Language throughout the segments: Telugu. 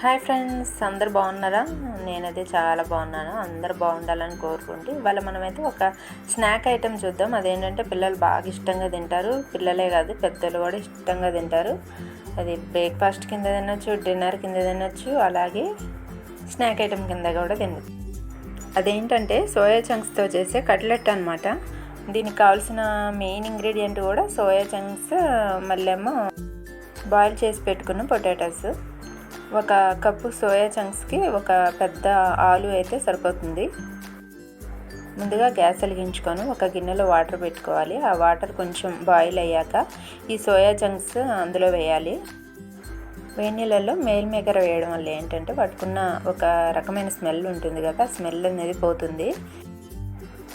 హాయ్ ఫ్రెండ్స్ అందరు బాగున్నారా? నేనైతే చాలా బాగున్నాను. అందరు బాగుండాలని కోరుకుంటూ ఇవాళ మనమైతే ఒక స్నాక్ ఐటెం చూద్దాం. అదేంటంటే పిల్లలు బాగా ఇష్టంగా తింటారు. పిల్లలే కాదు పెద్దలు కూడా ఇష్టంగా తింటారు. అది బ్రేక్ఫాస్ట్ కింద తినొచ్చు డిన్నర్ కింద తినొచ్చు అలాగే స్నాక్ ఐటెం కింద కూడా తినచ్చు. అదేంటంటే సోయా చంక్స్తో చేసే కట్లెట్ అనమాట దీనికి కావాల్సిన మెయిన్ ఇంగ్రీడియంట్ కూడా సోయా చంక్స్ మళ్ళేమో బాయిల్ చేసి పెట్టుకున్న పొటాటోస్ ఒక కప్పు సోయా చంక్స్కి ఒక పెద్ద ఆలు అయితే సరిపోతుంది. ముందుగా గ్యాస్ వెలిగించుకొని ఒక గిన్నెలో వాటర్ పెట్టుకోవాలి. ఆ వాటర్ కొంచెం బాయిల్ అయ్యాక ఈ సోయా చంక్స్ అందులో వేయాలి. వేడి నీళ్ళల్లో మేల్ మేకర్ వేయడం వల్ల ఏంటంటే పట్టుకున్న ఒక రకమైన స్మెల్ ఉంటుంది కదా స్మెల్ అనేది పోతుంది.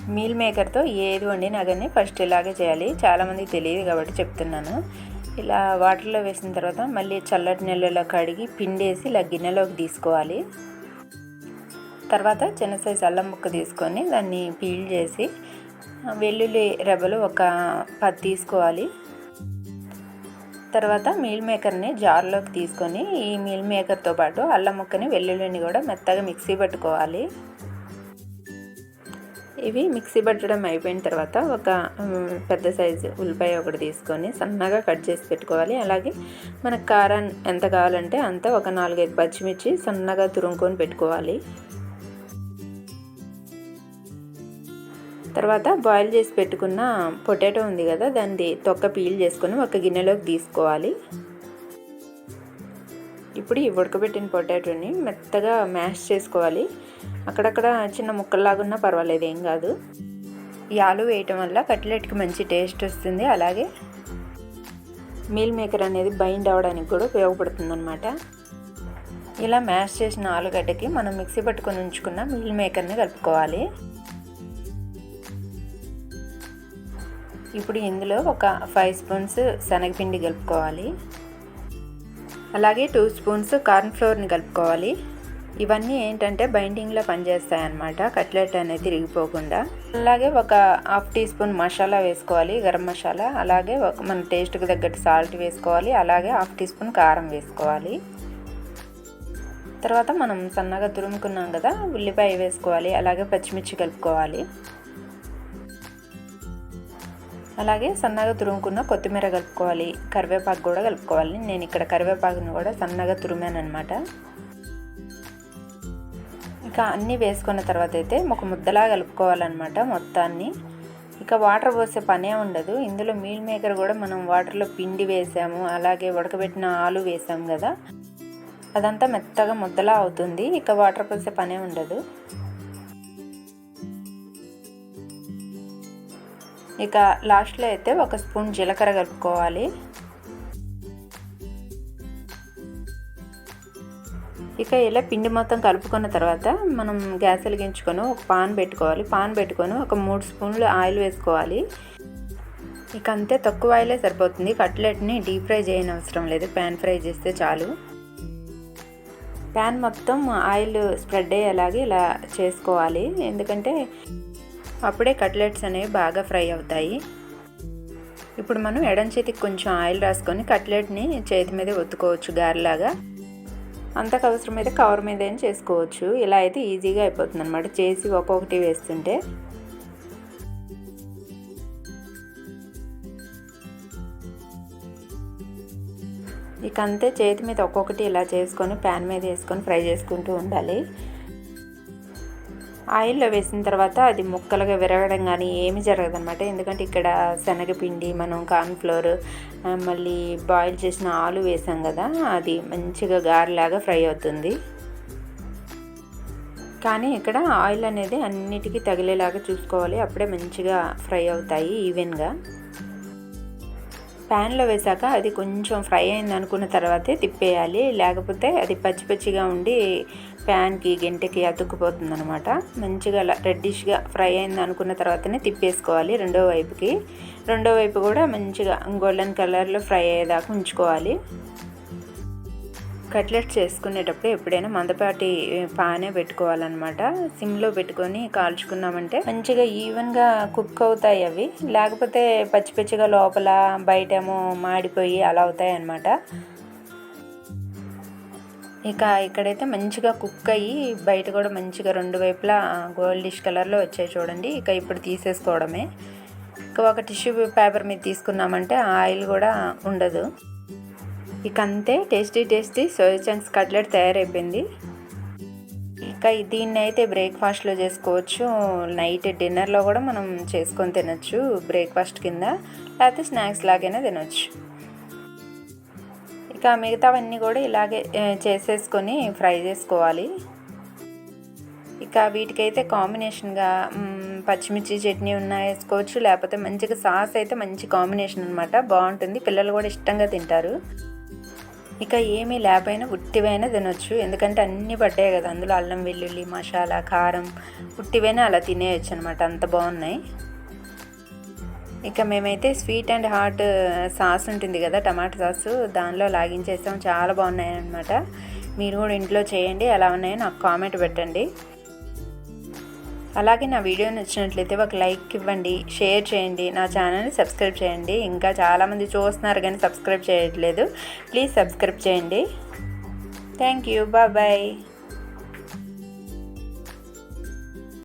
మీల్ మేకర్తో ఏది వండినా కానీ ఫస్ట్ ఇలాగే చేయాలి. చాలామందికి తెలియదు కాబట్టి చెప్తున్నాను. ఇలా వాటర్లో వేసిన తర్వాత మళ్ళీ చల్లటి నీళ్ళలో కడిగి పిండేసి ఇలా గిన్నెలోకి తీసుకోవాలి. తర్వాత చిన్న సైజు అల్లం ముక్క తీసుకొని దాన్ని పీల్ చేసి వెల్లుల్లి రెబ్బలు ఒక పది తీసుకోవాలి. తర్వాత మీల్ మేకర్ని జార్లోకి తీసుకొని ఈ మీల్ మేకర్తో పాటు అల్లం ముక్కని వెల్లుల్లిని కూడా మెత్తగా మిక్సీ పట్టుకోవాలి. ఇవి మిక్సీ పట్టడం అయిపోయిన తర్వాత ఒక పెద్ద సైజు ఉల్లిపాయ ఒకటి తీసుకొని సన్నగా కట్ చేసి పెట్టుకోవాలి. అలాగే మనకు కారం ఎంత కావాలంటే అంత ఒక నాలుగైదు పచ్చిమిర్చి సన్నగా తురుముకొని పెట్టుకోవాలి. తర్వాత బాయిల్ చేసి పెట్టుకున్న పొటాటో ఉంది కదా దాన్ని తొక్క పీల్ చేసుకొని ఒక గిన్నెలోకి తీసుకోవాలి. ఇప్పుడు ఈ ఉడకబెట్టిన పొటాటోని మెత్తగా మ్యాష్ చేసుకోవాలి. అక్కడక్కడ చిన్న ముక్కల్లాగున్నా పర్వాలేదు ఏం కాదు. ఈ ఆలు వేయటం వల్ల కట్లెట్కి మంచి టేస్ట్ వస్తుంది. అలాగే మీల్ మేకర్ అనేది బైండ్ అవ్వడానికి కూడా ఉపయోగపడుతుందన్నమాట. ఇలా మ్యాష్ చేసిన ఆలుగడ్డకి మనం మిక్సీ పట్టుకొని ఉంచుకున్న మీల్ మేకర్ని కలుపుకోవాలి. ఇప్పుడు ఇందులో ఒక ఫైవ్ స్పూన్స్ శనగపిండి కలుపుకోవాలి. అలాగే టూ స్పూన్స్ కార్న్ ఫ్లోర్ని కలుపుకోవాలి. ఇవన్నీ ఏంటంటే బైండింగ్లో పనిచేస్తాయన్నమాట. కట్లెట్ అనేది తిరిగిపోకుండా అలాగే ఒక హాఫ్ టీ స్పూన్ మసాలా వేసుకోవాలి గరం మసాలా అలాగే ఒక మన టేస్ట్కి తగ్గట్టు సాల్ట్ వేసుకోవాలి అలాగే హాఫ్ టీ స్పూన్ కారం వేసుకోవాలి. తర్వాత మనం సన్నగా తురుముకున్నాం కదా ఉల్లిపాయ వేసుకోవాలి అలాగే పచ్చిమిర్చి కలుపుకోవాలి. అలాగే సన్నగా తురుముకున్న కొత్తిమీర కలుపుకోవాలి. కరివేపాకు కూడా కలుపుకోవాలి. నేను ఇక్కడ కరివేపాకుని కూడా సన్నగా తురిమానమాట అనమాట ఇక అన్నీ వేసుకున్న తర్వాత అయితే ఒక ముద్దలా కలుపుకోవాలన్నమాట మొత్తాన్ని. ఇక వాటర్ పోసే పనే ఉండదు. ఇందులో మీల్ మేకర్ కూడా మనం వాటర్లో పిండి వేసాము. అలాగే ఉడకబెట్టిన ఆలు వేసాము కదా. అదంతా మెత్తగా ముద్దలా అవుతుంది. ఇక వాటర్ పోసే పనే ఉండదు. ఇక లాస్ట్లో అయితే ఒక స్పూన్ జీలకర్ర కలుపుకోవాలి. ఇక ఇలా పిండి మొత్తం కలుపుకున్న తర్వాత మనం గ్యాస్ వెలిగించుకొని ఒక పాన్ పెట్టుకోవాలి. పాన్ పెట్టుకొని ఒక మూడు స్పూన్లు ఆయిల్ వేసుకోవాలి. ఇక అంతే తక్కువ ఆయిలే సరిపోతుంది. కట్లెట్ని డీప్ ఫ్రై చేయని అవసరం లేదు. ప్యాన్ ఫ్రై చేస్తే చాలు. ప్యాన్ మొత్తం ఆయిల్ స్ప్రెడ్ అయ్యేలాగే ఇలా చేసుకోవాలి. ఎందుకంటే అప్పుడే కట్లెట్స్ అనేవి బాగా ఫ్రై అవుతాయి. ఇప్పుడు మనం ఎడం చేతికి కొంచెం ఆయిల్ రాసుకొని కట్లెట్ని చేతి మీద ఒత్తుకోవచ్చు గారెలాగా. అంతకు అవసరమైతే కవర్ మీద ఏం చేసుకోవచ్చు. ఇలా అయితే ఈజీగా అయిపోతుంది అనమాట చేసి ఒక్కొక్కటి వేస్తుంటే. ఇక అంతే చేతి మీద ఒక్కొక్కటి ఇలా చేసుకొని ప్యాన్ మీద వేసుకొని ఫ్రై చేసుకుంటూ ఉండాలి. ఆయిల్లో వేసిన తర్వాత అది ముక్కలుగా విరగడం కానీ ఏమి జరగదు అనమాట ఎందుకంటే ఇక్కడ శనగపిండి మనం కార్న్ఫ్లోర్ మళ్ళీ బాయిల్ చేసిన ఆలు వేసాం కదా అది మంచిగా గారెలాగా ఫ్రై అవుతుంది. కానీ ఇక్కడ ఆయిల్ అనేది అన్నిటికీ తగిలేలాగా చూసుకోవాలి. అప్పుడే మంచిగా ఫ్రై అవుతాయి ఈవెన్గా. ప్యాన్లో వేసాక అది కొంచెం ఫ్రై అయింది అనుకున్న తర్వాతే తిప్పేయాలి. లేకపోతే అది పచ్చి పచ్చిగా ఉండి ప్యాన్కి గెంటకి అతుక్కుపోతుంది అనమాట మంచిగా అలా రెడ్డిష్గా ఫ్రై అయింది అనుకున్న తర్వాతనే తిప్పేసుకోవాలి రెండో వైపుకి. రెండో వైపు కూడా మంచిగా గోల్డెన్ కలర్లో ఫ్రై అయ్యేదాకా ఉంచుకోవాలి. కట్లెట్ చేసుకునేటప్పుడు ఎప్పుడైనా మందపాటి పానే పెట్టుకోవాలన్నమాట. సిమ్లో పెట్టుకొని కాల్చుకున్నామంటే మంచిగా ఈవెన్గా కుక్ అవుతాయి అవి. లేకపోతే పచ్చి పచ్చిగా లోపల బయటేమో మాడిపోయి అలా అవుతాయి అన్నమాట ఇక ఇక్కడైతే మంచిగా కుక్ అయ్యి బయట కూడా మంచిగా రెండు వైపులా గోల్డిష్ కలర్లో వచ్చాయి చూడండి. ఇక ఇప్పుడు తీసేసుకోవడమే. ఇక ఒక టిష్యూ పేపర్ మీద తీసుకున్నామంటే ఆయిల్ కూడా ఉండదు. ఇక అంతే tasty tasty soya chunks cutlet తయారైపోయింది. ఇక దీన్ని అయితే బ్రేక్ఫాస్ట్లో చేసుకోవచ్చు. నైట్ డిన్నర్లో కూడా మనం చేసుకొని తినచ్చు బ్రేక్ఫాస్ట్ కింద. లేకపోతే స్నాక్స్ లాగైనా తినొచ్చు. ఇంకా మిగతావన్నీ కూడా ఇలాగే చేసేసుకొని ఫ్రై చేసుకోవాలి. ఇక వీటికైతే కాంబినేషన్గా పచ్చిమిర్చి చట్నీ ఉన్నా వేసుకోవచ్చు లేకపోతే మంచిగా సాస్ అయితే మంచి కాంబినేషన్ అనమాట బాగుంటుంది పిల్లలు కూడా ఇష్టంగా తింటారు. ఇక ఏమీ లేకపోయినా ఉట్టివైనా తినొచ్చు ఎందుకంటే అన్నీ పడ్డాయి కదా అందులో అల్లం వెల్లుల్లి మసాలా కారం ఉట్టివైనా అలా తినేయచ్చు అనమాట అంత బాగున్నాయి. ఇక మేమైతే స్వీట్ అండ్ హాట్ సాస్ ఉంటుంది కదా టమాటా సాస్ దానిలో లాగించేస్తాం. చాలా బాగున్నాయి అనమాట మీరు కూడా ఇంట్లో చేయండి ఎలా ఉన్నాయో నాకు కామెంట్ పెట్టండి. అలాగే నా వీడియో నచ్చినట్లయితే ఒక లైక్ ఇవ్వండి షేర్ చేయండి నా ఛానల్ని సబ్స్క్రైబ్ చేయండి. ఇంకా చాలామంది చూస్తున్నారు కానీ సబ్స్క్రైబ్ చేయట్లేదు. ప్లీజ్ సబ్స్క్రైబ్ చేయండి. Thank you bye bye.